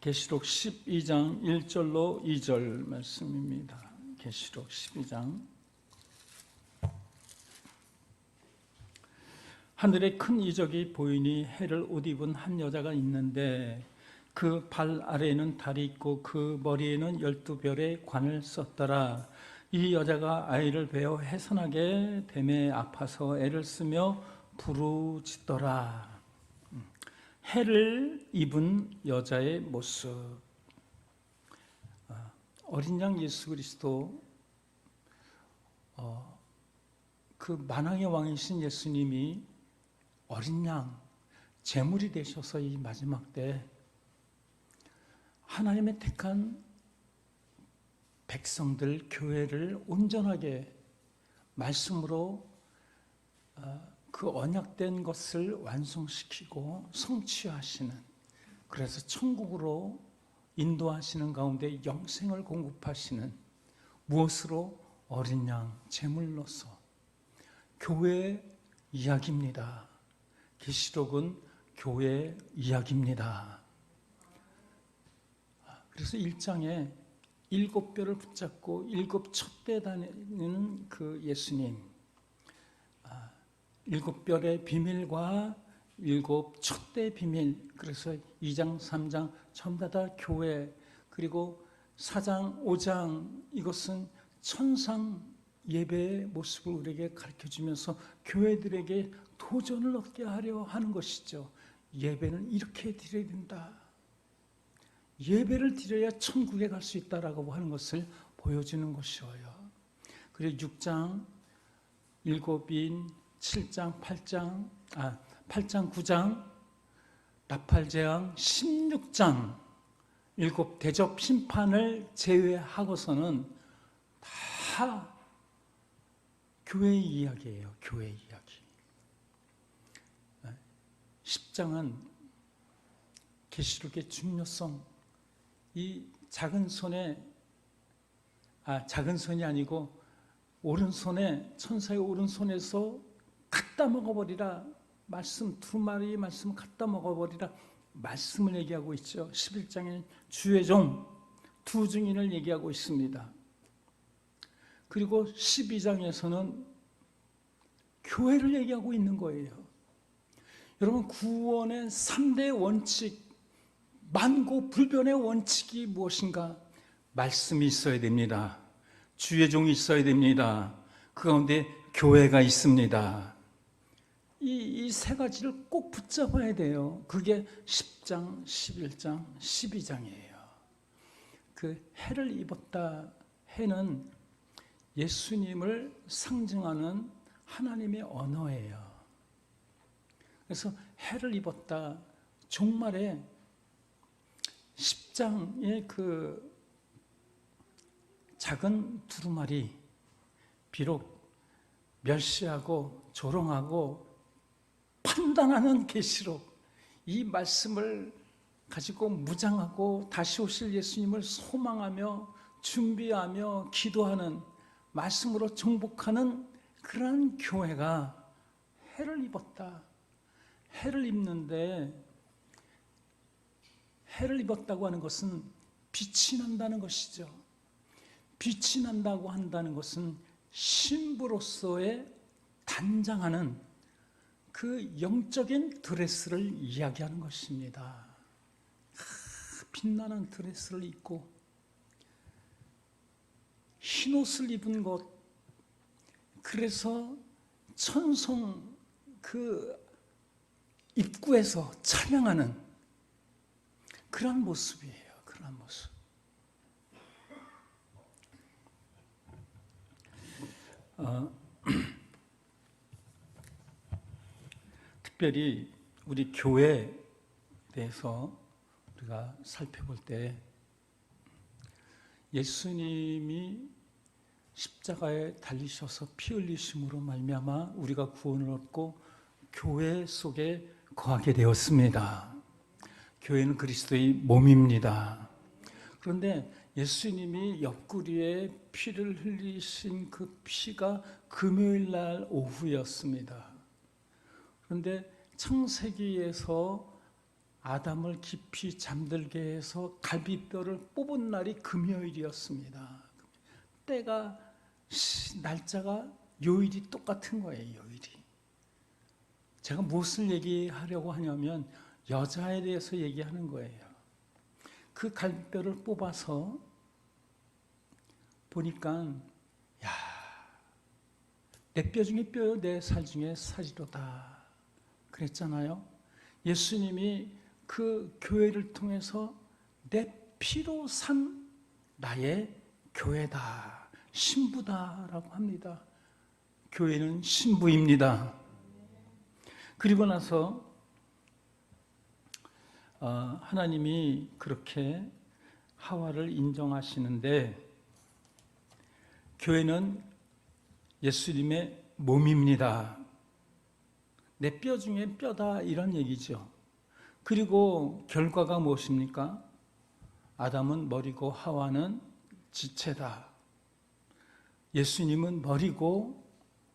계시록 12장 1절로 2절 말씀입니다. 계시록 12장 하늘에 큰 이적이 보이니 해를 옷 입은 한 여자가 있는데 그 발 아래에는 달이 있고 그 머리에는 열두 별의 관을 썼더라. 이 여자가 아이를 베어 해산하게 됨에 아파서 애를 쓰며 부르짖더라. 해를 입은 여자의 모습. 아, 어린 양 예수 그리스도 어, 그 만왕의 왕이신 예수님이 어린 양 제물이 되셔서 이 마지막 때 하나님의 택한 백성들 교회를 온전하게 말씀으로 어, 그 언약된 것을 완성시키고 성취하시는 그래서 천국으로 인도하시는 가운데 영생을 공급하시는 무엇으로 어린 양 제물로서 교회 이야기입니다. 계시록은 교회 이야기입니다. 그래서 1장에 일곱 뼈를 붙잡고 일곱 촛대 다니는 그 예수님 아, 일곱 뼈의 비밀과 일곱 촛대 비밀 그래서 2장 3장 전부 다 교회 그리고 4장 5장 이것은 천상 예배의 모습을 우리에게 가르쳐 주면서 교회들에게 도전을 얻게 하려 하는 것이죠. 예배는 이렇게 드려야 된다. 예배를 드려야 천국에 갈 수 있다라고 하는 것을 보여주는 것이어요. 그리고 6장, 7인, 7장, 8장, 아, 8장, 9장, 나팔 재앙, 16장, 일곱 대접 심판을 제외하고서는 다 교회 이야기예요. 교회 이야기. 10장은 계시록의 중요성, 이 작은 손에 아 작은 손이 아니고 오른손에 천사의 오른손에서 갖다 먹어버리라 말씀 두 마리 말씀 갖다 먹어버리라 말씀을 얘기하고 있죠 11장에 주의 종 두 증인을 얘기하고 있습니다 그리고 12장에서는 교회를 얘기하고 있는 거예요 여러분 구원의 3대 원칙 만고 불변의 원칙이 무엇인가? 말씀이 있어야 됩니다. 주의 종이 있어야 됩니다. 그 가운데 교회가 있습니다. 이 세 가지를 꼭 붙잡아야 돼요. 그게 10장, 11장, 12장이에요. 그 해를 입었다. 해는 예수님을 상징하는 하나님의 언어예요. 그래서 해를 입었다. 종말에 10장의 그 작은 두루마리 비록 멸시하고 조롱하고 판단하는 계시록 이 말씀을 가지고 무장하고 다시 오실 예수님을 소망하며 준비하며 기도하는 말씀으로 정복하는 그러한 교회가 해를 입었다. 해를 입는데 해를 입었다고 하는 것은 빛이 난다는 것이죠. 빛이 난다고 한다는 것은 신부로서의 단장하는 그 영적인 드레스를 이야기하는 것입니다. 빛나는 드레스를 입고 흰 옷을 입은 것, 그래서 천성 그 입구에서 찬양하는 그런 모습이에요. 그런 모습. 어, 특별히 우리 교회에 대해서 우리가 살펴볼 때 예수님이 십자가에 달리셔서 피 흘리심으로 말미암아 우리가 구원을 얻고 교회 속에 거하게 되었습니다. 교회는 그리스도의 몸입니다. 그런데 예수님이 옆구리에 피를 흘리신 그 피가 금요일 날 오후였습니다. 그런데 창세기에서 아담을 깊이 잠들게 해서 갈비뼈를 뽑은 날이 금요일이었습니다. 때가 시- 날짜가 요일이 똑같은 거예요. 요일이. 제가 무엇을 얘기하려고 하냐면 여자에 대해서 얘기하는 거예요. 그 갈비뼈를 뽑아서 보니까 야, 내 뼈 중에 뼈요, 내 살 중에 살이로다. 그랬잖아요. 예수님이 그 교회를 통해서 내 피로 산 나의 교회다. 신부다라고 합니다. 교회는 신부입니다. 그리고 나서 어, 하나님이 그렇게 하와를 인정하시는데 교회는 예수님의 몸입니다. 내 뼈 중에 뼈다 이런 얘기죠. 그리고 결과가 무엇입니까? 아담은 머리고 하와는 지체다. 예수님은 머리고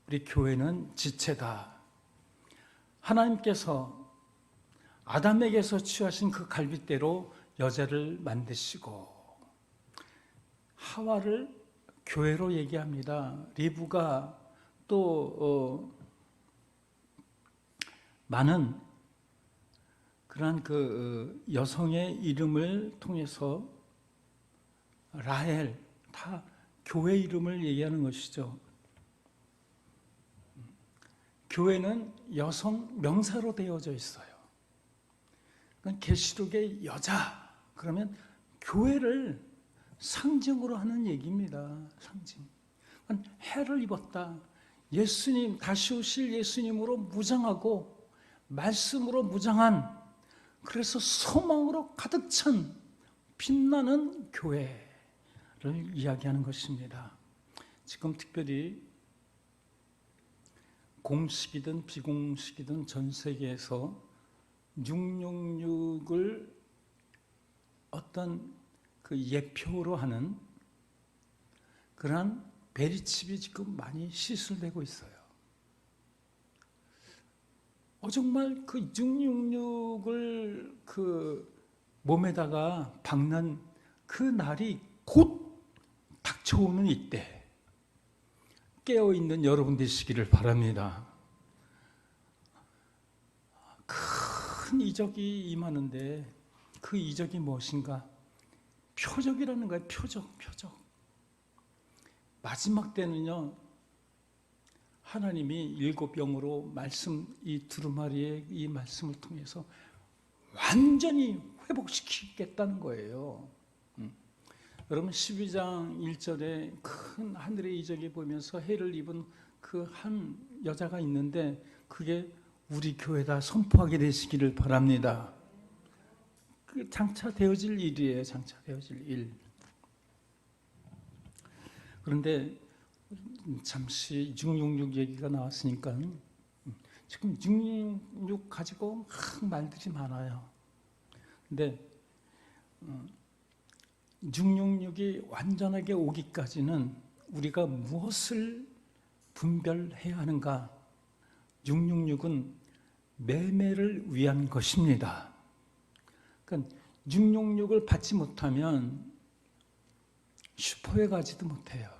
우리 교회는 지체다. 하나님께서 아담에게서 취하신 그 갈빗대로 여자를 만드시고 하와를 교회로 얘기합니다. 리브가 또 어, 많은 그러한 그 어, 여성의 이름을 통해서 라헬 다 교회 이름을 얘기하는 것이죠. 교회는 여성 명사로 되어져 있어요. 계시록의 여자 그러면 교회를 상징으로 하는 얘기입니다. 상징. 해를 입었다. 예수님 다시 오실 예수님으로 무장하고 말씀으로 무장한 그래서 소망으로 가득 찬 빛나는 교회를 이야기하는 것입니다. 지금 특별히 공식이든 비공식이든 전 세계에서 666을 어떤 그 예표로 하는 그러한 베리칩이 지금 많이 시술되고 있어요. 어, 정말 그 666을 그 몸에다가 박는 그 날이 곧 닥쳐오는 이때 깨어있는 여러분 되시기를 바랍니다. 큰 이적이 임하는데 그 이적이 무엇인가? 표적이라는 거예요. 표적, 표적. 마지막 때는요. 하나님이 일곱 병으로 말씀 이 두루마리의 이 말씀을 통해서 완전히 회복시키겠다는 거예요. 음. 여러분 12장 1절에 큰 하늘의 이적이 보면서 해를 입은 그 한 여자가 있는데 그게 우리 교회다 선포하게 되시기를 바랍니다. 그 장차 되어질 일이에요. 장차 되어질 일. 그런데 잠시 666 얘기가 나왔으니까 지금 666 가지고 막 말들이 많아요. 근데 666이 완전하게 오기까지는 우리가 무엇을 분별해야 하는가? 666은 매매를 위한 것입니다. 그러니까 666을 받지 못하면 슈퍼에 가지도 못해요.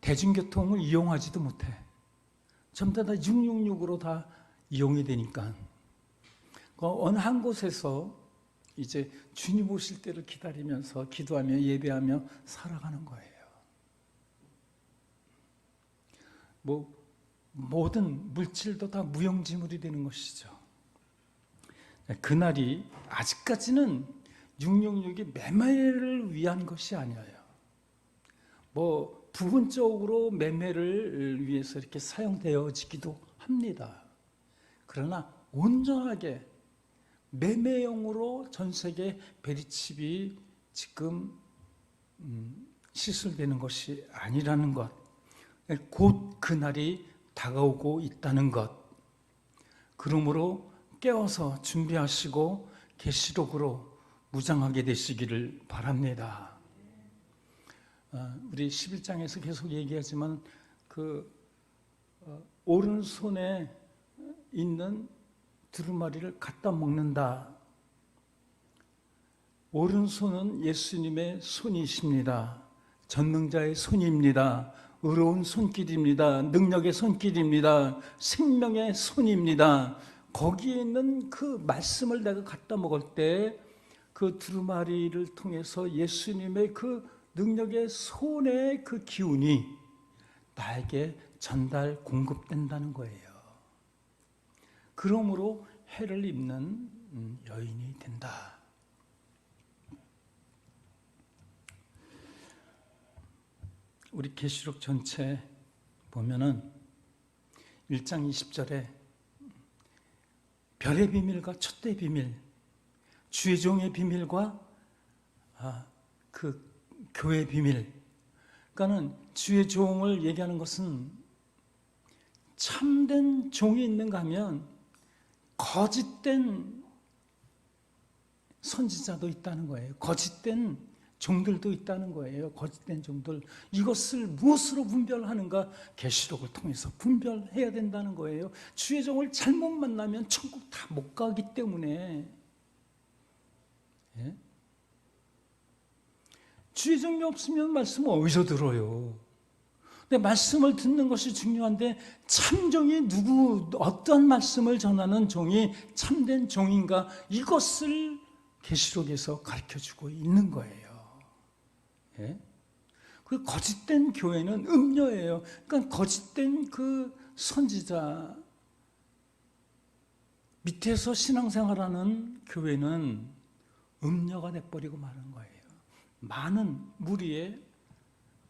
대중교통을 이용하지도 못해. 전부 다 666으로 다 이용이 되니까. 그 어느 한 곳에서 이제 주님 오실 때를 기다리면서 기도하며 예배하며 살아가는 거예요. 뭐 모든 물질도 다 무용지물이 되는 것이죠. 그날이 아직까지는 666이 매매를 위한 것이 아니에요. 뭐 부분적으로 매매를 위해서 이렇게 사용되어지기도 합니다. 그러나 온전하게 매매용으로 전 세계 베리칩이 지금 음, 시술되는 것이 아니라는 것, 곧 그날이 다가오고 있다는 것. 그러므로 깨어서 준비하시고 계시록으로 무장하게 되시기를 바랍니다. 어, 우리 11장에서 계속 얘기하지만 그 어, 오른손에 있는 두루마리를 갖다 먹는다. 오른손은 예수님의 손이십니다. 전능자의 손입니다. 의로운 손길입니다. 능력의 손길입니다. 생명의 손입니다. 거기에 있는 그 말씀을 내가 갖다 먹을 때 그 두루마리를 통해서 예수님의 그 능력의 손의 그 기운이 나에게 전달 공급된다는 거예요. 그러므로 해를 입는 음, 여인이 된다. 우리 계시록 전체 보면은 1장 20절에 별의 비밀과 첫대 비밀, 주의 종의 비밀과 아, 그 교회 비밀. 그러니까는 주의 종을 얘기하는 것은 참된 종이 있는가 하면 거짓된 선지자도 있다는 거예요. 거짓된 종들도 있다는 거예요. 거짓된 종들. 이것을 무엇으로 분별하는가? 계시록을 통해서 분별해야 된다는 거예요. 주의 종을 잘못 만나면 천국 다 못 가기 때문에 예? 주의 종이 없으면 말씀 어디서 들어요? 근데 말씀을 듣는 것이 중요한데 참종이 누구 어떤 말씀을 전하는 종이 참된 종인가 이것을 계시록에서 가르쳐 주고 있는 거예요. 예? 그 거짓된 교회는 음녀예요. 그러니까 거짓된 그 선지자 밑에서 신앙생활하는 교회는 음녀가 돼버리고 마는 거예요. 많은 무리에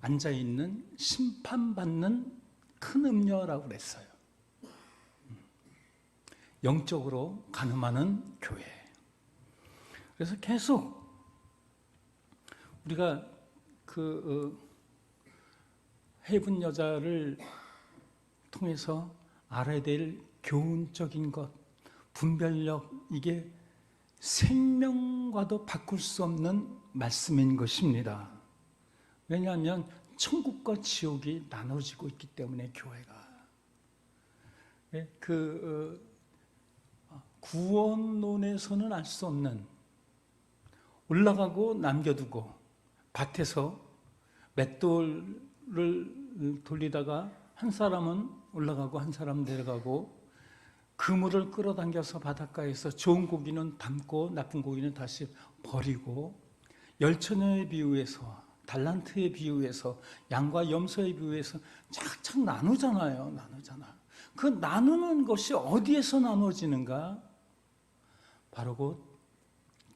앉아 있는 심판받는 큰 음녀라고 그랬어요. 영적으로 가늠하는 교회. 그래서 계속 우리가 그 어, 해분 여자를 통해서 알아야 될 교훈적인 것, 분별력 이게 생명과도 바꿀 수 없는 말씀인 것입니다. 왜냐하면 천국과 지옥이 나눠지고 있기 때문에 교회가 예, 그 어, 구원론에서는 알 수 없는 올라가고 남겨두고 밭에서 맷돌을 돌리다가 한 사람은 올라가고 한 사람 내려가고 그물을 끌어당겨서 바닷가에서 좋은 고기는 담고 나쁜 고기는 다시 버리고 열처녀의 비유에서 달란트의 비유에서 양과 염소의 비유에서 착착 나누잖아요. 나누잖아. 그 나누는 것이 어디에서 나눠지는가? 바로 곧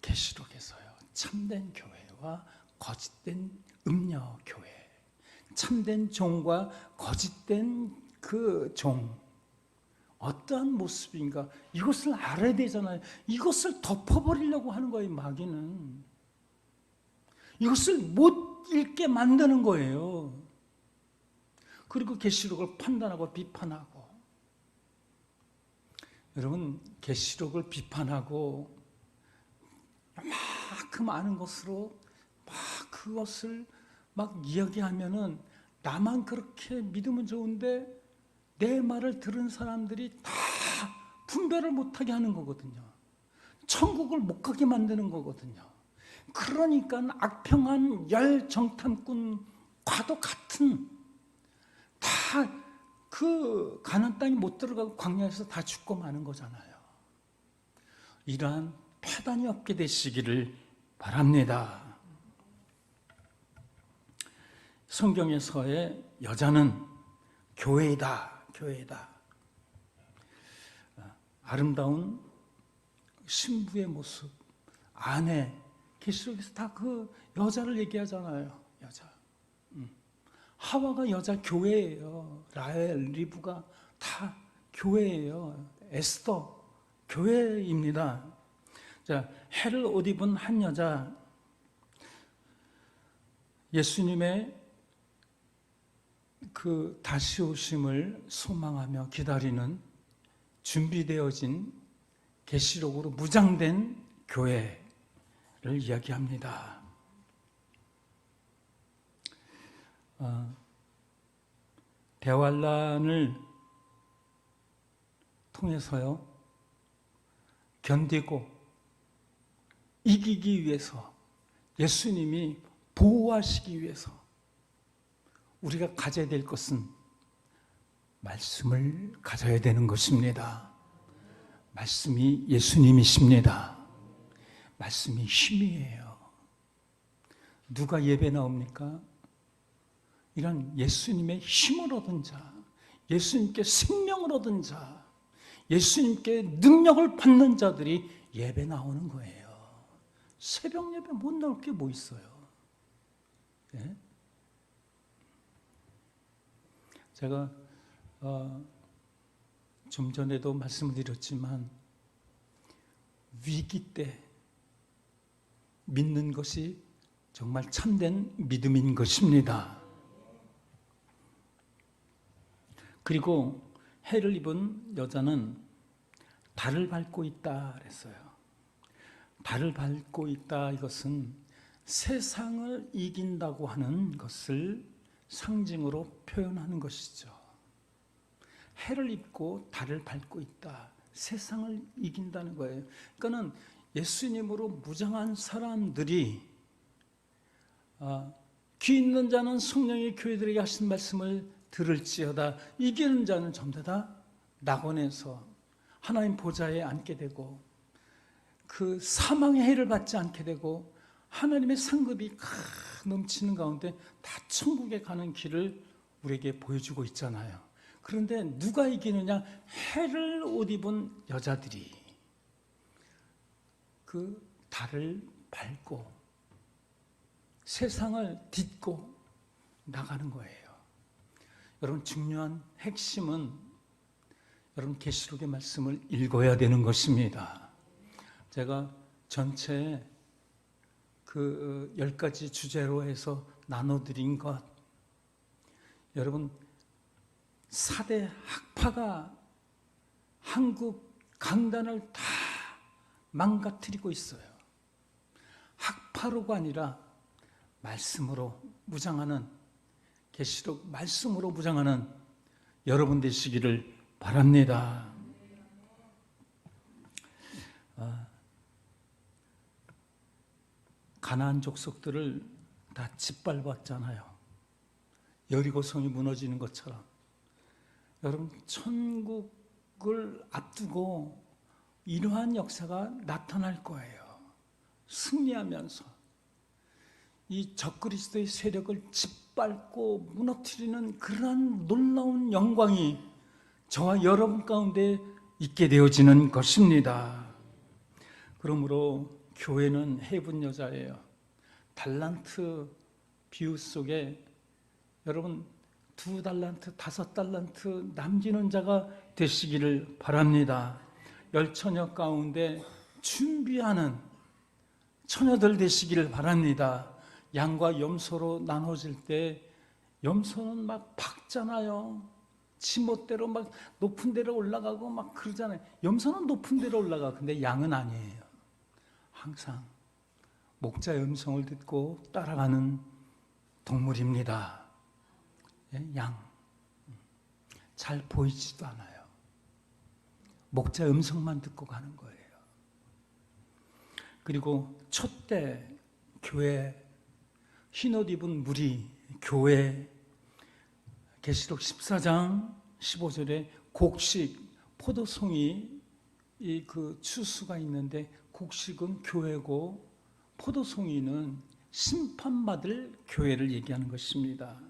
계시록에서요. 참된 교회와 거짓된 음녀 교회. 참된 종과 거짓된 그 종. 어떠한 모습인가? 이것을 알아야 되잖아요. 이것을 덮어버리려고 하는 거예요, 마귀는. 이것을 못 읽게 만드는 거예요. 그리고 계시록을 판단하고 비판하고. 여러분, 계시록을 비판하고 막그 많은 것으로 막 그것을 막 이야기하면은 나만 그렇게 믿으면 좋은데 내 말을 들은 사람들이 다 분별을 못하게 하는 거거든요. 천국을 못 가게 만드는 거거든요. 그러니까 악평한 열 정탐꾼과도 같은 다 그 가난 땅에 못 들어가고 광야에서 다 죽고 마는 거잖아요. 이러한 패단이 없게 되시기를 바랍니다. 성경에서의 여자는 교회이다, 교회이다. 아름다운 신부의 모습, 아내, 계시록에서 다 그 여자를 얘기하잖아요. 여자. 음. 하와가 여자 교회예요. 라헬, 리브가 다 교회예요. 에스더 교회입니다. 자, 해를 옷 입은 한 여자 예수님의 그 다시 오심을 소망하며 기다리는 준비되어진 계시록으로 무장된 교회 를 이야기합니다. 어, 대환란을 통해서요 견디고 이기기 위해서 예수님이 보호하시기 위해서 우리가 가져야 될 것은 말씀을 가져야 되는 것입니다. 말씀이 예수님이십니다. 말씀이 힘이에요. 누가 예배 나옵니까? 이런 예수님의 힘을 얻은 자, 예수님께 생명을 얻은 자, 예수님께 능력을 받는 자들이 예배 나오는 거예요. 새벽 예배 못 나올 게 뭐 있어요? 예? 제가 어, 좀 전에도 말씀을 드렸지만 위기 때 믿는 것이 정말 참된 믿음인 것입니다. 그리고 해를 입은 여자는 달을 밟고 있다 그랬어요. 달을 밟고 있다 이것은 세상을 이긴다고 하는 것을 상징으로 표현하는 것이죠. 해를 입고 달을 밟고 있다. 세상을 이긴다는 거예요. 그러니까는 예수님으로 무장한 사람들이 아, 귀 있는 자는 성령의 교회들에게 하신 말씀을 들을지어다 이기는 자는 전부 다 낙원에서 하나님 보좌에 앉게 되고 그 사망의 해를 받지 않게 되고 하나님의 상급이 크 넘치는 가운데 다 천국에 가는 길을 우리에게 보여주고 있잖아요. 그런데 누가 이기느냐? 해를 옷 입은 여자들이 그 달을 밟고 세상을 딛고 나가는 거예요. 여러분 중요한 핵심은 여러분 계시록의 말씀을 읽어야 되는 것입니다. 제가 전체 그열 가지 주제로 해서 나눠드린 것 여러분 사대 학파가 한국 강단을 다 망가뜨리고 있어요. 학파로가 아니라 말씀으로 무장하는 계시록 말씀으로 무장하는 여러분 되시기를 바랍니다. 아, 가나안 족속들을 다 짓밟았잖아요. 여리고 성이 무너지는 것처럼 여러분 천국을 앞두고 이러한 역사가 나타날 거예요. 승리하면서 이 적그리스도의 세력을 짓밟고 무너뜨리는 그러한 놀라운 영광이 저와 여러분 가운데 있게 되어지는 것입니다. 그러므로 교회는 해분 여자예요. 달란트 비유 속에 여러분 두 달란트, 다섯 달란트 남기는 자가 되시기를 바랍니다. 열 처녀 가운데 준비하는 처녀들 되시기를 바랍니다. 양과 염소로 나눠질 때 염소는 막 박잖아요. 지멋대로 막 높은 데로 올라가고 막 그러잖아요. 염소는 높은 데로 올라가. 근데 양은 아니에요. 항상 목자의 음성을 듣고 따라가는 동물입니다. 예, 양. 잘 보이지도 않아요. 목자 음성만 듣고 가는 거예요. 그리고 촛대 교회 흰옷 입은 무리 교회 계시록 14장 15절에 곡식 포도송이 이 그 추수가 있는데 곡식은 교회고 포도송이는 심판받을 교회를 얘기하는 것입니다.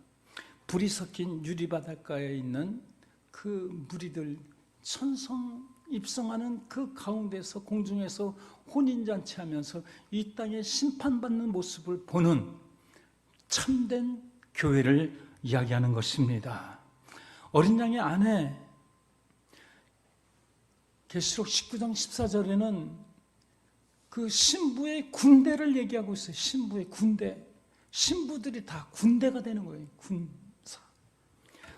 불이 섞인 유리바닷가에 있는 그 무리들 천성 입성하는 그 가운데서 공중에서 혼인잔치 하면서 이 땅에 심판받는 모습을 보는 참된 교회를 이야기하는 것입니다. 어린 양의 아내 계시록 19장 14절에는 그 신부의 군대를 얘기하고 있어요. 신부의 군대. 신부들이 다 군대가 되는 거예요. 군사.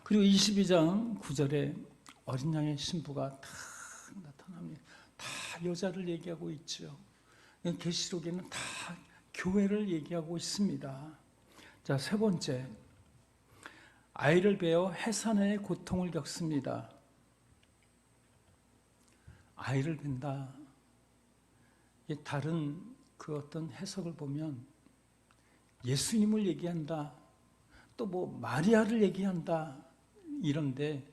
그리고 22장 9절에 어린 양의 신부가 다 나타납니다. 다 여자를 얘기하고 있죠. 계시록에는 다 교회를 얘기하고 있습니다. 자, 세 번째. 아이를 베어 해산의 고통을 겪습니다. 아이를. 이 다른 그 어떤 해석을 보면 예수님을 얘기한다. 또 뭐 마리아를 얘기한다. 이런데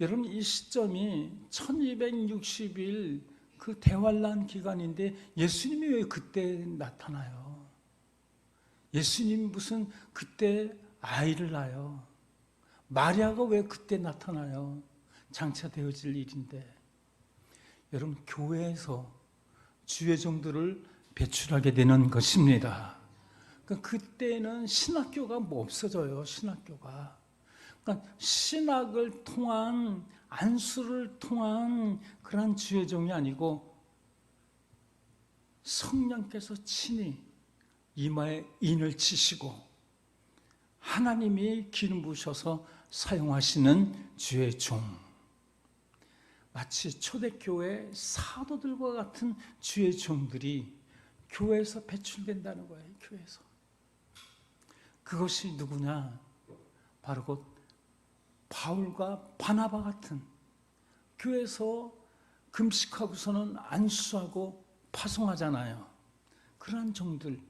여러분 이 시점이 1260일 그 대환란 기간인데 예수님이 왜 그때 나타나요? 예수님 무슨 그때 아이를 낳아요? 마리아가 왜 그때 나타나요? 장차 되어질 일인데 여러분 교회에서 주의 종들을 배출하게 되는 것입니다. 그러니까 그때는 신학교가 뭐 없어져요. 신학교가. 그러니까 신학을 통한 안수를 통한 그런 주의 종이 아니고 성령께서 친히 이마에 인을 치시고 하나님이 기름 부으셔서 사용하시는 주의 종. 마치 초대교회 사도들과 같은 주의 종들이 교회에서 배출된다는 거예요. 교회에서. 그것이 누구냐? 바로 곧 바울과 바나바 같은 교회에서 금식하고서는 안수하고 파송하잖아요. 그러한 종들.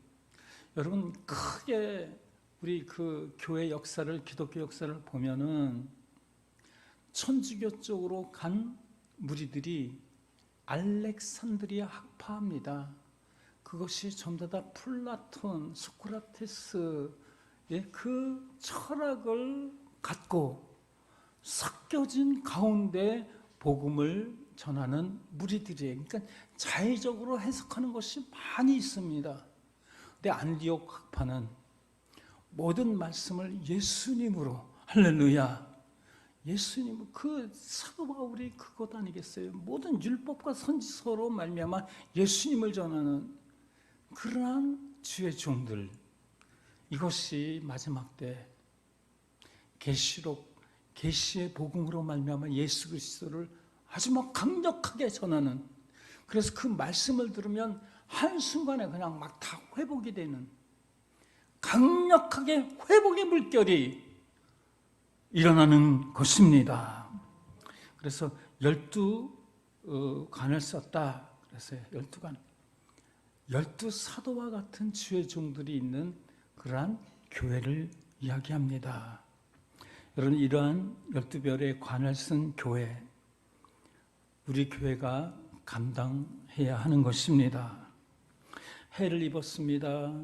여러분 크게 우리 그 교회 역사를 기독교 역사를 보면은 천주교 쪽으로 간 무리들이 알렉산드리아 학파입니다. 그것이 전부 다 플라톤, 소크라테스의 그 철학을 갖고 섞여진 가운데 복음을 전하는 무리들이에요. 그러니까 자의적으로 해석하는 것이 많이 있습니다. 근데 안디옥 학파는 모든 말씀을 예수님으로 할렐루야. 예수님 그 사도 바울이 그것 아니겠어요? 모든 율법과 선지서로 말미암아 예수님을 전하는 그러한 주의 종들 이것이 마지막 때 계시록 계시의 복음으로 말미암아 예수 그리스도를 아주 막 강력하게 전하는 그래서 그 말씀을 들으면 한순간에 그냥 막 다 회복이 되는 강력하게 회복의 물결이 일어나는 것입니다. 그래서 열두 어, 관을 썼다. 그래서 열두 관, 열두 사도와 같은 주의 종들이 있는 그러한 교회를 이야기합니다. 여러분 이러한 열두 별의 관을 쓴 교회, 우리 교회가 감당해야 하는 것입니다. 해를 입었습니다.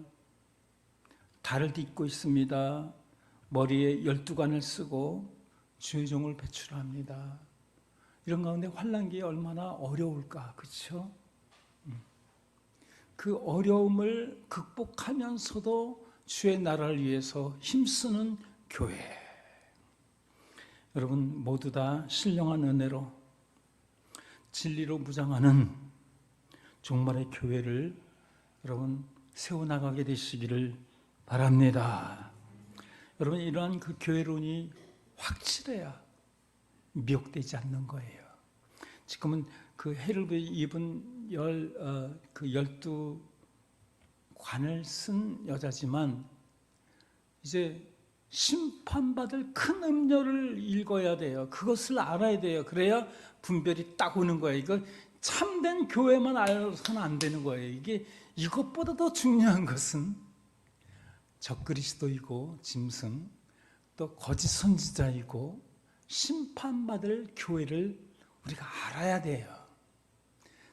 달을 딛고 있습니다. 머리에 열두 관을 쓰고 주의 종을 배출합니다. 이런 가운데 환란기에 얼마나 어려울까, 그렇죠? 그 어려움을 극복하면서도 주의 나라를 위해서 힘쓰는 교회. 여러분 모두 다 신령한 은혜로 진리로 무장하는 종말의 교회를 여러분 세워나가게 되시기를 바랍니다. 여러분 이러한 그 교회론이 확실해야 미혹되지 않는 거예요. 지금은 그 해를 입은 열그 열두 관을 쓴 여자지만 이제 심판받을 큰 음료를 읽어야 돼요. 그것을 알아야 돼요. 그래야 분별이 딱 오는 거예요. 이거 참된 교회만 알아서는 안 되는 거예요. 이게 이것보다 더 중요한 것은 적그리스도이고 짐승 또 거짓 선지자이고 심판받을 교회를 우리가 알아야 돼요.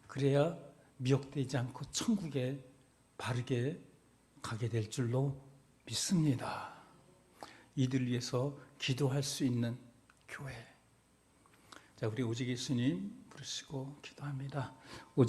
그래야 미혹되지 않고 천국에 바르게 가게 될 줄로 믿습니다. 이들 위해서 기도할 수 있는 교회. 자, 우리 오직 예수님 부르시고 기도합니다. 오직